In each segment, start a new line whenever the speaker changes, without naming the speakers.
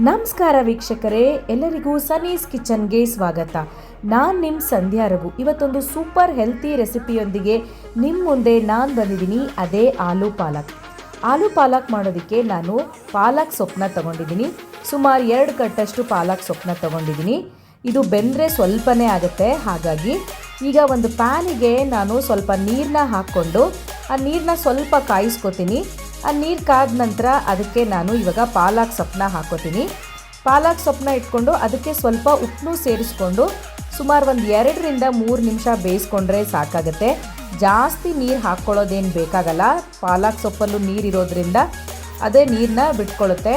ನಮಸ್ಕಾರ ವೀಕ್ಷಕರೇ, ಎಲ್ಲರಿಗೂ ಸನೀಸ್ ಕಿಚನ್ಗೆ ಸ್ವಾಗತ. ನಾನು ನಿಮ್ಮ ಸಂಧ್ಯಾ ರಘು. ಇವತ್ತೊಂದು ಸೂಪರ್ ಹೆಲ್ತಿ ರೆಸಿಪಿಯೊಂದಿಗೆ ನಿಮ್ಮ ಮುಂದೆ ನಾನು ಬಂದಿದ್ದೀನಿ, ಅದೇ ಆಲೂ ಪಾಲಕ್. ಆಲೂ ಪಾಲಕ್ ಮಾಡೋದಕ್ಕೆ ನಾನು ಪಾಲಕ್ ಸೊಪ್ಪನ್ನ ತಗೊಂಡಿದ್ದೀನಿ. ಸುಮಾರು ಎರಡು ಕಟ್ಟಷ್ಟು ಪಾಲಕ್ ಸೊಪ್ಪನ್ನ ತಗೊಂಡಿದ್ದೀನಿ. ಇದು ಬೆಂದರೆ ಸ್ವಲ್ಪನೇ ಆಗುತ್ತೆ, ಹಾಗಾಗಿ ಈಗ ಒಂದು ಪ್ಯಾನಿಗೆ ನಾನು ಸ್ವಲ್ಪ ನೀರನ್ನ ಹಾಕ್ಕೊಂಡು, ಆ ನೀರನ್ನ ಸ್ವಲ್ಪ ಕಾಯಿಸ್ಕೊತೀನಿ. ಆ ನೀರು ಕಾದ ನಂತರ ಅದಕ್ಕೆ ನಾನು ಇವಾಗ ಪಾಲಾಕ್ ಸೊಪ್ಪನ್ನ ಹಾಕೋತೀನಿ. ಪಾಲಕ್ ಸೊಪ್ಪನ್ನ ಇಟ್ಕೊಂಡು ಅದಕ್ಕೆ ಸ್ವಲ್ಪ ಉಪ್ಪನ್ನು ಸೇರಿಸ್ಕೊಂಡು ಸುಮಾರು ಒಂದು ಎರಡರಿಂದ ಮೂರು ನಿಮಿಷ ಬೇಯಿಸ್ಕೊಂಡ್ರೆ ಸಾಕಾಗುತ್ತೆ. ಜಾಸ್ತಿ ನೀರು ಹಾಕ್ಕೊಳ್ಳೋದೇನು ಬೇಕಾಗಲ್ಲ. ಪಾಲಾಕ್ ಸೊಪ್ಪಲ್ಲೂ ನೀರಿರೋದ್ರಿಂದ ಅದೇ ನೀರನ್ನ ಬಿಟ್ಕೊಳ್ಳುತ್ತೆ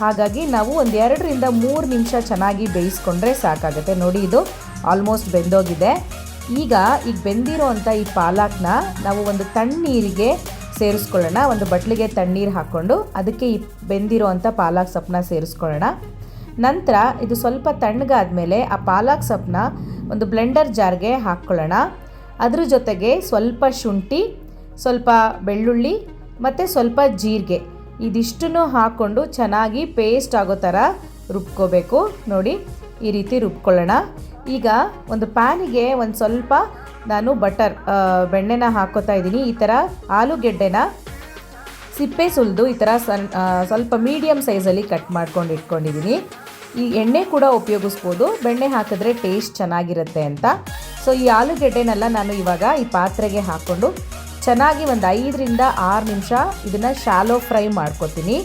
ಹಾಗಾಗಿ ನಾವು ಒಂದು ಎರಡರಿಂದ ಮೂರು ನಿಮಿಷ ಚೆನ್ನಾಗಿ ಬೇಯಿಸ್ಕೊಂಡ್ರೆ ಸಾಕಾಗುತ್ತೆ. ನೋಡಿ ಇದು ಆಲ್ಮೋಸ್ಟ್ ಬೆಂದೋಗಿದೆ. ಈಗ ಈಗ ಬೆಂದಿರೋ ಅಂಥ ಈ ಪಾಲಾಕ್ನ ನಾವು ಒಂದು ತಣ್ಣೀರಿಗೆ ಸೇರಿಸ್ಕೊಳ್ಳೋಣ. ಒಂದು ಬಟ್ಲಿಗೆ ತಣ್ಣೀರು ಹಾಕ್ಕೊಂಡು ಅದಕ್ಕೆ ಈ ಬೆಂದಿರೋ ಅಂಥ ಪಾಲಕ್ ಸೊಪ್ಪನ್ನ ಸೇರಿಸ್ಕೊಳ್ಳೋಣ. ನಂತರ ಇದು ಸ್ವಲ್ಪ ತಣ್ಣಗಾದ್ಮೇಲೆ ಆ ಪಾಲಕ್ ಸೊಪ್ಪನ್ನ ಒಂದು ಬ್ಲೆಂಡರ್ ಜಾರ್ಗೆ ಹಾಕ್ಕೊಳ್ಳೋಣ. ಅದ್ರ ಜೊತೆಗೆ ಸ್ವಲ್ಪ ಶುಂಠಿ, ಸ್ವಲ್ಪ ಬೆಳ್ಳುಳ್ಳಿ ಮತ್ತು ಸ್ವಲ್ಪ ಜೀರಿಗೆ ಇದಿಷ್ಟನ್ನು ಹಾಕ್ಕೊಂಡು ಚೆನ್ನಾಗಿ ಪೇಸ್ಟ್ ಆಗೋ ಥರ ರುಬ್ಕೋಬೇಕು. ನೋಡಿ, ಈ ರೀತಿ ರುಬ್ಕೊಳ್ಳೋಣ. ಈಗ ಒಂದು ಪ್ಯಾನಿಗೆ ಒಂದು ಸ್ವಲ್ಪ ನಾನು ಬಟರ್ ಬೆಣ್ಣೆನ ಹಾಕೋತಾ ಇದ್ದೀನಿ. ಈ ಥರ ಆಲೂಗೆಡ್ಡೆನ ಸಿಪ್ಪೆ ಸುಲಿದು ಈ ಥರ ಸಣ್ಣ ಸ್ವಲ್ಪ ಮೀಡಿಯಮ್ ಸೈಜಲ್ಲಿ ಕಟ್ ಮಾಡ್ಕೊಂಡು ಇಟ್ಕೊಂಡಿದ್ದೀನಿ ಈ ಎಣ್ಣೆ ಕೂಡ ಉಪಯೋಗಿಸ್ಬೋದು. ಬೆಣ್ಣೆ ಹಾಕಿದ್ರೆ ಟೇಸ್ಟ್ ಚೆನ್ನಾಗಿರುತ್ತೆ ಅಂತ. ಸೊ ಈ ಆಲೂಗೆಡ್ಡೆನೆಲ್ಲ ನಾನು ಇವಾಗ ಈ ಪಾತ್ರೆಗೆ ಹಾಕ್ಕೊಂಡು ಚೆನ್ನಾಗಿ ಒಂದು ಐದರಿಂದ ಆರು ನಿಮಿಷ ಇದನ್ನು ಶಾಲೋ ಫ್ರೈ ಮಾಡ್ಕೊತೀನಿ.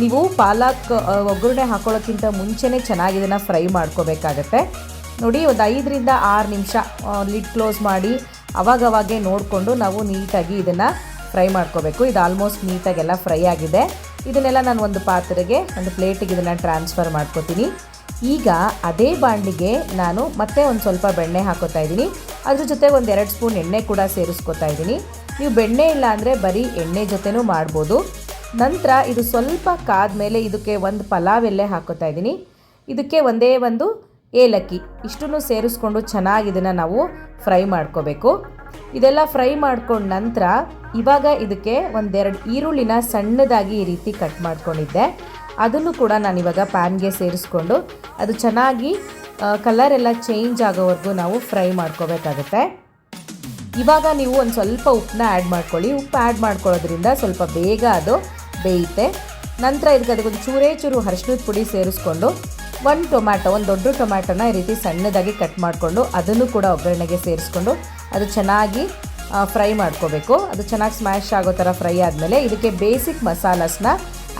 ನೀವು ಪಾಲಕ್ ಒಗ್ಗರಣೆ ಹಾಕೊಳ್ಳೋಕ್ಕಿಂತ ಮುಂಚೆನೇ ಚೆನ್ನಾಗಿ ಇದನ್ನು ಫ್ರೈ ಮಾಡ್ಕೋಬೇಕಾಗತ್ತೆ. ನೋಡಿ, ಒಂದು ಐದರಿಂದ ಆರು ನಿಮಿಷ ಲಿಡ್ ಕ್ಲೋಸ್ ಮಾಡಿ ಅವಾಗವಾಗೆ ನೋಡಿಕೊಂಡು ನಾವು ನೀಟಾಗಿ ಇದನ್ನು ಫ್ರೈ ಮಾಡ್ಕೋಬೇಕು. ಇದು ಆಲ್ಮೋಸ್ಟ್ ನೀಟಾಗೆಲ್ಲ ಫ್ರೈ ಆಗಿದೆ. ಇದನ್ನೆಲ್ಲ ನಾನು ಒಂದು ಪಾತ್ರೆಗೆ, ಒಂದು ಪ್ಲೇಟಿಗೆ ಇದನ್ನು ಟ್ರಾನ್ಸ್ಫರ್ ಮಾಡ್ಕೋತೀನಿ. ಈಗ ಅದೇ ಬಾಂಡಿಗೆ ನಾನು ಮತ್ತೆ ಒಂದು ಸ್ವಲ್ಪ ಬೆಣ್ಣೆ ಹಾಕೋತಾ ಇದ್ದೀನಿ. ಅದ್ರ ಜೊತೆ ಒಂದು ಎರಡು ಸ್ಪೂನ್ ಎಣ್ಣೆ ಕೂಡ ಸೇರಿಸ್ಕೊತಾ ಇದ್ದೀನಿ. ನೀವು ಬೆಣ್ಣೆ ಇಲ್ಲ ಅಂದರೆ ಬರೀ ಎಣ್ಣೆ ಜೊತೆನೂ ಮಾಡ್ಬೋದು. ನಂತರ ಇದು ಸ್ವಲ್ಪ ಕಾದ ಮೇಲೆ ಇದಕ್ಕೆ ಒಂದು ಪಲಾವ್ ಎಲೆ ಹಾಕೋತಾ ಇದ್ದೀನಿ. ಇದಕ್ಕೆ ಒಂದೇ ಒಂದು ಏಲಕ್ಕಿ ಇಷ್ಟನ್ನು ಸೇರಿಸ್ಕೊಂಡು ಚೆನ್ನಾಗಿ ಇದನ್ನು ನಾವು ಫ್ರೈ ಮಾಡ್ಕೋಬೇಕು. ಇದೆಲ್ಲ ಫ್ರೈ ಮಾಡ್ಕೊಂಡ ನಂತರ ಇವಾಗ ಇದಕ್ಕೆ ಒಂದೆರಡು ಈರುಳ್ಳಿನ ಸಣ್ಣದಾಗಿ ಈ ರೀತಿ ಕಟ್ ಮಾಡ್ಕೊಂಡಿದ್ದೆ. ಅದನ್ನು ಕೂಡ ನಾನು ಇವಾಗ ಪ್ಯಾನ್ಗೆ ಸೇರಿಸ್ಕೊಂಡು ಅದು ಚೆನ್ನಾಗಿ ಕಲರ್ ಎಲ್ಲ ಚೇಂಜ್ ಆಗೋವರೆಗೂ ನಾವು ಫ್ರೈ ಮಾಡ್ಕೋಬೇಕಾಗತ್ತೆ. ಇವಾಗ ನೀವು ಒಂದು ಸ್ವಲ್ಪ ಉಪ್ಪನ್ನ ಆ್ಯಡ್ ಮಾಡ್ಕೊಳ್ಳಿ. ಉಪ್ಪು ಆ್ಯಡ್ ಮಾಡ್ಕೊಳ್ಳೋದ್ರಿಂದ ಸ್ವಲ್ಪ ಬೇಗ ಅದು ಬೇಯುತ್ತೆ. ನಂತರ ಇದಕ್ಕೆ ಅದಕ್ಕೊಂದು ಚೂರೇ ಚೂರು ಅರಿಶಿನದ ಪುಡಿ ಸೇರಿಸ್ಕೊಂಡು ಒಂದು ಟೊಮ್ಯಾಟೊ, ಒಂದು ದೊಡ್ಡ ಟೊಮ್ಯಾಟೊನ ಈ ರೀತಿ ಸಣ್ಣದಾಗಿ ಕಟ್ ಮಾಡಿಕೊಂಡು ಅದನ್ನು ಕೂಡ ಒಗ್ಗರಣೆಗೆ ಸೇರಿಸ್ಕೊಂಡು ಅದು ಚೆನ್ನಾಗಿ ಫ್ರೈ ಮಾಡ್ಕೋಬೇಕು. ಅದು ಚೆನ್ನಾಗಿ ಸ್ಮ್ಯಾಶ್ ಆಗೋ ಥರ ಫ್ರೈ ಆದಮೇಲೆ ಇದಕ್ಕೆ ಬೇಸಿಕ್ ಮಸಾಲಾಸ್ನ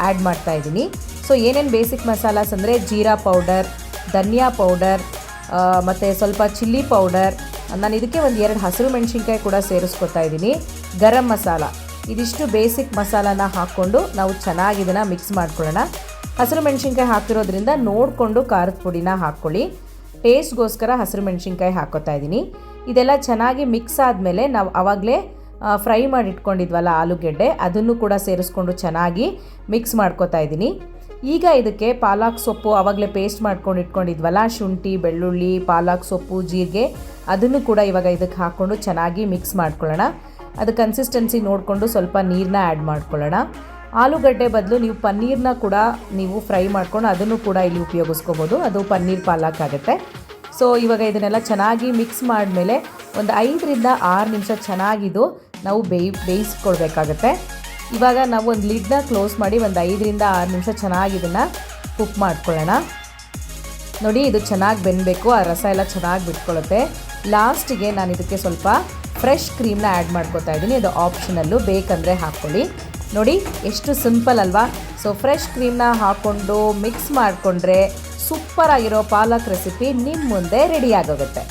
ಆ್ಯಡ್ ಮಾಡ್ತಾ ಇದ್ದೀನಿ. ಸೊ ಏನೇನು ಬೇಸಿಕ್ ಮಸಾಲಾಸ್ ಅಂದರೆ ಜೀರಾ ಪೌಡರ್, ಧನಿಯಾ ಪೌಡರ್ ಮತ್ತು ಸ್ವಲ್ಪ ಚಿಲ್ಲಿ ಪೌಡರ್, ನಾನು ಇದಕ್ಕೆ ಒಂದು ಎರಡು ಹಸಿರು ಮೆಣಸಿನ್ಕಾಯಿ ಕೂಡ ಸೇರಿಸ್ಕೊತಾ ಇದ್ದೀನಿ. ಗರಂ ಮಸಾಲ. ಇದಿಷ್ಟು ಬೇಸಿಕ್ ಮಸಾಲಾನ ಹಾಕ್ಕೊಂಡು ನಾವು ಚೆನ್ನಾಗಿ ಇದನ್ನು ಮಿಕ್ಸ್ ಮಾಡ್ಕೊಳ್ಳೋಣ. ಹಸಿರು ಮೆಣಸಿನ್ಕಾಯಿ ಹಾಕಿರೋದ್ರಿಂದ ನೋಡಿಕೊಂಡು ಖಾರದ ಪುಡಿನ ಹಾಕ್ಕೊಳ್ಳಿ. ಟೇಸ್ಟ್ಗೋಸ್ಕರ ಹಸಿರು ಮೆಣಸಿನ್ಕಾಯಿ ಹಾಕೋತಾ ಇದ್ದೀನಿ. ಇದೆಲ್ಲ ಚೆನ್ನಾಗಿ ಮಿಕ್ಸ್ ಆದಮೇಲೆ ನಾವು ಆವಾಗಲೇ ಫ್ರೈ ಮಾಡಿ ಇಟ್ಕೊಂಡಿದ್ವಲ್ಲ ಆಲೂಗೆಡ್ಡೆ, ಅದನ್ನು ಕೂಡ ಸೇರಿಸ್ಕೊಂಡು ಚೆನ್ನಾಗಿ ಮಿಕ್ಸ್ ಮಾಡ್ಕೋತಾ ಇದ್ದೀನಿ. ಈಗ ಇದಕ್ಕೆ ಪಾಲಕ್ ಸೊಪ್ಪು ಆವಾಗಲೇ ಪೇಸ್ಟ್ ಮಾಡ್ಕೊಂಡು ಇಟ್ಕೊಂಡಿದ್ವಲ್ಲ, ಶುಂಠಿ, ಬೆಳ್ಳುಳ್ಳಿ, ಪಾಲಕ್ ಸೊಪ್ಪು, ಜೀರಿಗೆ, ಅದನ್ನು ಕೂಡ ಇವಾಗ ಇದಕ್ಕೆ ಹಾಕ್ಕೊಂಡು ಚೆನ್ನಾಗಿ ಮಿಕ್ಸ್ ಮಾಡ್ಕೊಳ್ಳೋಣ. ಅದು ಕನ್ಸಿಸ್ಟೆನ್ಸಿ ನೋಡಿಕೊಂಡು ಸ್ವಲ್ಪ ನೀರನ್ನ ಆ್ಯಡ್ ಮಾಡ್ಕೊಳ್ಳೋಣ. ಆಲೂಗಡ್ಡೆ ಬದಲು ನೀವು ಪನ್ನೀರ್ನ ಕೂಡ ನೀವು ಫ್ರೈ ಮಾಡ್ಕೊಂಡು ಅದನ್ನು ಕೂಡ ಇಲ್ಲಿ ಉಪಯೋಗಿಸ್ಕೋಬೋದು. ಅದು ಪನ್ನೀರ್ ಪಾಲಕ್ ಆಗುತ್ತೆ. ಸೊ ಇವಾಗ ಇದನ್ನೆಲ್ಲ ಚೆನ್ನಾಗಿ ಮಿಕ್ಸ್ ಮಾಡಿದ್ಮೇಲೆ ಒಂದು ಐದರಿಂದ ಆರು ನಿಮಿಷ ಚೆನ್ನಾಗಿದು ನಾವು ಬೇಯಿ, ಬೇಯಿಸ್ಕೊಳ್ಬೇಕಾಗತ್ತೆ. ಇವಾಗ ನಾವು ಒಂದು ಲಿಡ್ನ ಕ್ಲೋಸ್ ಮಾಡಿ ಒಂದು ಐದರಿಂದ ಆರು ನಿಮಿಷ ಚೆನ್ನಾಗಿ ಇದನ್ನು ಕುಕ್ ಮಾಡ್ಕೊಳ್ಳೋಣ. ನೋಡಿ, ಇದು ಚೆನ್ನಾಗಿ ಬೆನ್ನಬೇಕು ಆ ರಸ ಎಲ್ಲ ಚೆನ್ನಾಗಿ ಬಿಟ್ಕೊಳ್ಳುತ್ತೆ ಲಾಸ್ಟಿಗೆ ನಾನು ಇದಕ್ಕೆ ಸ್ವಲ್ಪ ಫ್ರೆಶ್ ಕ್ರೀಮ್ನ ಆ್ಯಡ್ ಮಾಡ್ಕೋತಾ ಇದ್ದೀನಿ. ಇದು ಆಪ್ಷನಲ್ಲು ಬೇಕಂದರೆ ಹಾಕ್ಕೊಳ್ಳಿ. ನೋಡಿ, ಎಷ್ಟು ಸಿಂಪಲ್ ಅಲ್ವಾ? ಸೊ ಫ್ರೆಶ್ ಕ್ರೀಮ್ನ ಹಾಕ್ಕೊಂಡು ಮಿಕ್ಸ್ ಮಾಡಿಕೊಂಡ್ರೆ ಸೂಪರ್ ಆಗಿರೋ ಪಾಲಕ್ ರೆಸಿಪಿ ನಿಮ್ಮ ಮುಂದೆ ರೆಡಿ ಆಗೋಗುತ್ತೆ.